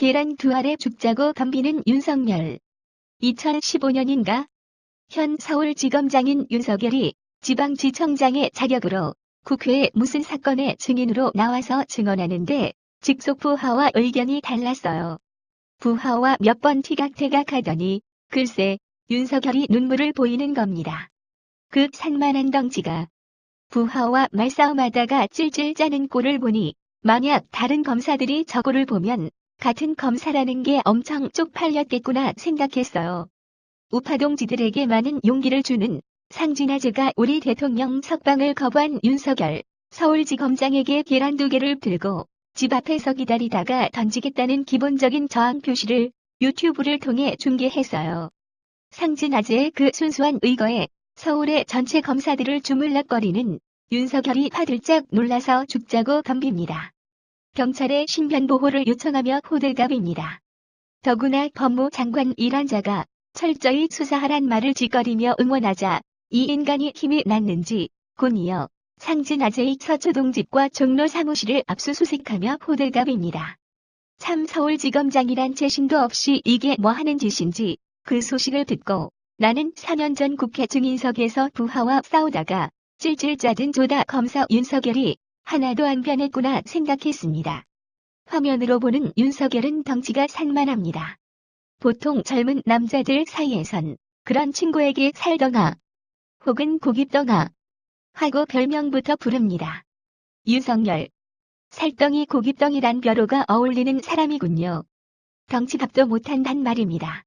계란 두 알에 죽자고 덤비는 윤석열. 2015년인가? 현 서울지검장인 윤석열이 지방지청장의 자격으로 국회에 무슨 사건의 증인으로 나와서 증언하는데 직속 부하와 의견이 달랐어요. 부하와 몇 번 티각태각 하더니 글쎄 윤석열이 눈물을 보이는 겁니다. 그 산만한 덩치가 부하와 말싸움하다가 찔찔 짜는 꼴을 보니 만약 다른 검사들이 저거를 보면 같은 검사라는 게 엄청 쪽팔렸겠구나 생각했어요. 우파동지들에게 많은 용기를 주는 상진아재가 우리 대통령 석방을 거부한 윤석열 서울지검장에게 계란 두 개를 들고 집 앞에서 기다리다가 던지겠다는 기본적인 저항 표시를 유튜브를 통해 중계했어요. 상진아재의 그 순수한 의거에 서울의 전체 검사들을 주물럭거리는 윤석열이 화들짝 놀라서 죽자고 덤빕니다. 경찰에 신변보호를 요청하며 호들갑입니다. 더구나 법무 장관 일환자가 철저히 수사하란 말을 짓거리며 응원하자 이 인간이 힘이 났는지 곧이어 상진 아재의 서초동 집과 종로 사무실을 압수수색하며 호들갑입니다. 참 서울지검장이란 재신도 없이 이게 뭐 하는 짓인지 그 소식을 듣고 나는 4년 전 국회 증인석에서 부하와 싸우다가 찔찔 짜든 조다 검사 윤석열이 하나도 안 변했구나 생각했습니다. 화면으로 보는 윤석열은 덩치가 산만합니다. 보통 젊은 남자들 사이에선 그런 친구에게 살덩아 혹은 고깃덩아 하고 별명부터 부릅니다. 윤석열 살덩이 고깃덩이란 벼로가 어울리는 사람이군요. 덩치값도 못한단 말입니다.